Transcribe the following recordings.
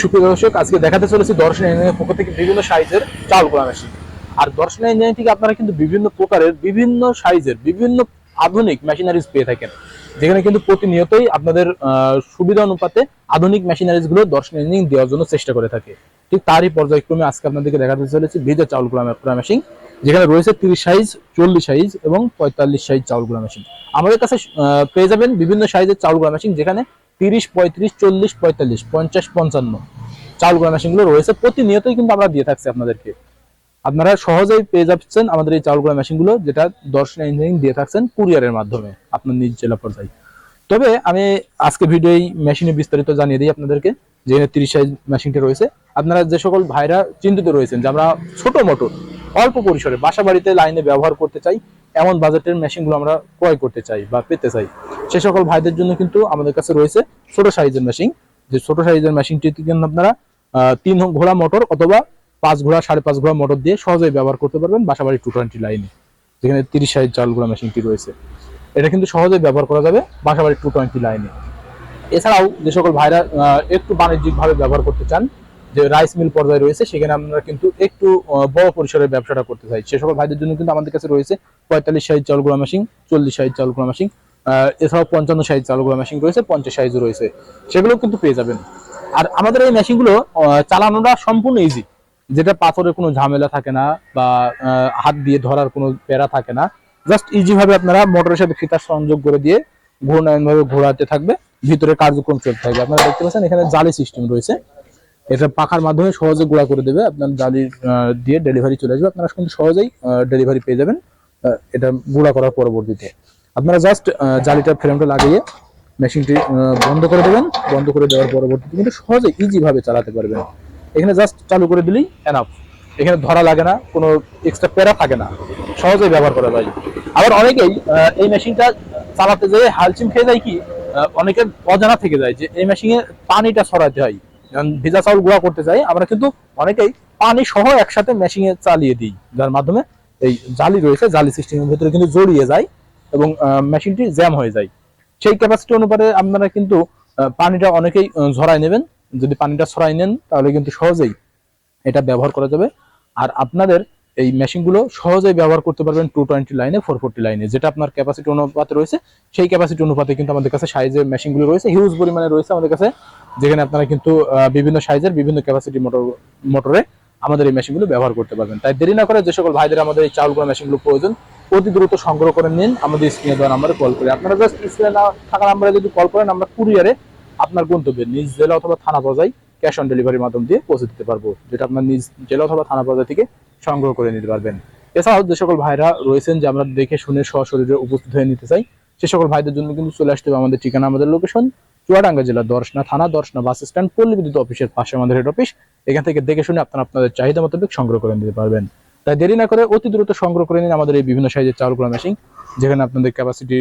সুপ্রিয় দর্শক, আজকে দেখাতে চলেছি দর্শন ইঞ্জিনিয়ারিং পক্ষ থেকে বিভিন্ন সাইজের চাউল করা মেশিন আর দর্শন ইঞ্জিনিয়ারিং থেকে আপনারা কিন্তু বিভিন্ন প্রকারের বিভিন্ন সাইজের, বিভিন্ন আধুনিক মেশিনারিজ পেয়ে থাকেন। যেখানে কিন্তু প্রতিনিয়তই আপনাদের সুবিধা অনুপাতে আধুনিক মেশিনারিজগুলো দর্শন ইঞ্জিনিয়ারিং দেওয়ার জন্য চেষ্টা করে থাকে। ঠিক তারই পর্যায়ক্রমে আজকে আপনাদেরকে দেখাতে চলেছি ভিজা চাউল করা মেশিন যেখানে রয়েছে তিরিশ সাইজ, চল্লিশ সাইজ এবং পঁয়তাল্লিশ সাইজ চাউল গুঁড়া মেশিন আমাদের কাছে পেয়ে যাবেন বিভিন্ন সাইজের চাউল গুঁড়া মেশিন যেখানে তিরিশ, পঁয়ত্রিশ, চল্লিশ, পঁয়তাল্লিশ, পঞ্চাশ, পঞ্চান্ন। চাউল গুঁড়া মেশিনগুলো রয়েছে। প্রতিনিয়তই কিন্তু আমরা দিয়ে থাকছি আপনাদেরকে। আপনারা সহজেই পেয়ে যাচ্ছেন আমাদের এই চাউল গুঁড়া মেশিনগুলো যেটা দর্শন ইঞ্জিনিয়ারিং দিয়ে থাকছেন কুরিয়ারের মাধ্যমে আপনার নিজ জেলা পর্যায়ে। তবে আমি আজকে ভিডিও এই মেশিনে বিস্তারিত জানিয়ে দিই আপনাদেরকে যেখানে তিরিশ সাইজ মেশিনটা রয়েছে। আপনারা যে সকল ভাইরা চিন্তিত রয়েছেন যে আমরা ছোট মোটো অল্প পরিসরে বাসা বাড়িতে লাইনে ব্যবহার করতে চাই, এমন বাজেটের মেশিনগুলো আমরা ক্রয় করতে চাই বা পেতে চাই। সে সকল ভাইদের জন্য কিন্তু আমাদের কাছে রয়েছে ছোট সাইজের মেশিন যে ছোট সাইজের মেশিনটি কিন্তু আপনারা তিন ঘোড়া মোটর অথবা পাঁচ ঘোড়া, সাড়ে পাঁচ ঘোড়া মোটর দিয়ে সহজেই ব্যবহার করতে পারবেন বাসাবাড়ি টু টোয়েন্টি লাইনে যেখানে তিরিশ সাইজ চাল ঘোড়া মেশিনটি রয়েছে। এটা কিন্তু সহজেই ব্যবহার করা যাবে বাসাবাড়ি টু টোয়েন্টি লাইনে এছাড়াও যে সকল ভাইরা একটু বাণিজ্যিকভাবে ব্যবহার করতে চান, যে রাইস মিল পর্যায়ে রয়েছে, সেখানে আমরা কিন্তু একটু বড় পরিসরের ব্যবসাটা করতে চাই। সে সকল ভাইদের জন্য কিন্তু আমাদের কাছে রয়েছে পঁয়তাল্লিশ সাইজ চাল গুঁড়া মেশিন চল্লিশ সাইজ চাল গুঁড়া মেশিন এছাড়াও পঞ্চান্ন সাইজ চাল গুঁড়া মেশিন রয়েছে, পঞ্চাশ সাইজও রয়েছে। সেগুলো কিন্তু পেয়ে যাবেন। আর আমাদের এই মেশিনগুলো চালানোটা সম্পূর্ণ ইজি যেটা পাথরের কোনো ঝামেলা থাকে না বা হাত দিয়ে ধরার কোনো প্যারা থাকে না। জাস্ট ইজি ভাবে আপনারা মোটরের সাথে ফিতার সংযোগ করে দিয়ে ঘূর্ণায়ন ভাবে ঘোরাতে থাকবে। ভিতরে কার্যক্রম চলতে থাকবে। আপনারা দেখতে পাচ্ছেন এখানে জালি সিস্টেম রয়েছে। এটা পাখার মাধ্যমে সহজে গুঁড়া করে দেবে। আপনার জালি দিয়ে ডেলিভারি চলে আসবে। আপনারা কিন্তু সহজেই ডেলিভারি পেয়ে যাবেন। এটা গুঁড়া করার পরবর্তীতে। আপনারা জাস্ট জালিটা ফ্রেমটা লাগিয়ে মেশিনটি বন্ধ করে দেবেন। বন্ধ করে দেওয়ার পরবর্তীতে কিন্তু সহজে ইজি ভাবে চালাতে পারবেন। এখানে জাস্ট চালু করে দিলেই এনাফ এখানে ধরা লাগে না, কোনো এক্সট্রা প্যারা থাকে না। সহজেই ব্যবহার করা যায়। আবার অনেকেই এই মেশিনটা চালাতে যেয়ে হালচিম খেয়ে যায় কি অনেকের অজানা থেকে যায় যে এই মেশিনে পানিটা ছড়াতে হয়। ভেজা চাউল গুঁড়া করতে চাই আমরা কিন্তু অনেকেই পানি সহ একসাথে মেশিনে চালিয়ে দিই। যার মাধ্যমে এই জালি রয়েছে, জালি সিস্টেমের ভিতরে কিন্তু জড়িয়ে যায়। এবং মেশিনটি জ্যাম হয়ে যায়। সেই ক্যাপাসিটি অনুপাতে আপনারা কিন্তু পানিটা অনেকেই ঝরাই নেবেন। যদি পানিটা ছড়াই নেন, তাহলে কিন্তু সহজেই এটা ব্যবহার করা যাবে। আর আপনাদের এই মেশিনগুলো সহজেই ব্যবহার করতে পারবেন টু টোয়েন্টি লাইনে ফোর ফোরটি লাইনে যেটা আপনার ক্যাপাসিটি অনুপাতে রয়েছে। সেই ক্যাপাসিটি অনুপাতে কিন্তু আমাদের কাছে সাইজের মেশিনগুলো রয়েছে হিউজ পরিমাণে রয়েছে আমাদের কাছে, যেখানে আপনারা কিন্তু বিভিন্ন সাইজের বিভিন্ন ক্যাপাসিটি মোটর মোটরে আমাদের এই মেশিনগুলো ব্যবহার করতে পারবেন। তাই দেরি না করে যে সকল ভাইদের আমাদের এই চাউল করা মেশিনগুলো প্রয়োজন অতি দ্রুত সংগ্রহ করে নিন আমাদের স্ক্রিনে দেওয়া নাম্বারে কল করে। আপনারা জাস্ট স্ক্রিনে থাকা নাম্বারে যদি কল করেন, আমরা কুরিয়ারে আপনার গন্তব্যে নিজ জেলা অথবা থানা পর্যায়ে ক্যাশ অন ডেলিভারির মাধ্যম দিয়ে পৌঁছে দিতে পারব, যেটা আপনার নিজ জেলা অথবা থানা পর্যায় থেকে সংগ্রহ করে নিতে পারবেন। এছাড়াও যে সকল ভাইরা রয়েছেন যে আমরা দেখে শুনে সশরীরে উপস্থিত হয়ে নিতে চাই, সে সকল ভাইদের জন্য কিন্তু চলে আসতে হবে আমাদের ঠিকানা, আমাদের লোকেশন চুয়াডাঙ্গা জেলা দর্শনা থানা, দর্শনা বাস স্ট্যান্ড পল্লী বিদ্যুৎ অফিসের পাশে আমাদের হেড অফিস এখান থেকে দেখে শুনে আপনারা আপনাদের চাহিদা মোতাবেক সংগ্রহ করে নিতে পারবেন। তাই দেরি না করে অতি দ্রুত সংগ্রহ করে নিন আমাদের এই বিভিন্ন সাইজের চাউল করা মেশিন যেখানে আপনাদের ক্যাপাসিটি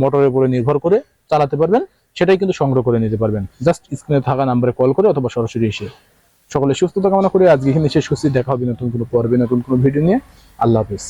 মোটরের উপরে নির্ভর করে চালাতে পারবেন, সেটাই কিন্তু সংগ্রহ করে নিতে পারবেন। জাস্ট স্ক্রিনে থাকা নাম্বারে কল করে অথবা সরাসরি এসে। সকলে সুস্থতা কামনা করে, আজকে এখানে শেষ করছি, দেখা হবে নতুন কোনো পর্বে, নতুন কোনো ভিডিও নিয়ে। আল্লাহ হাফিজ।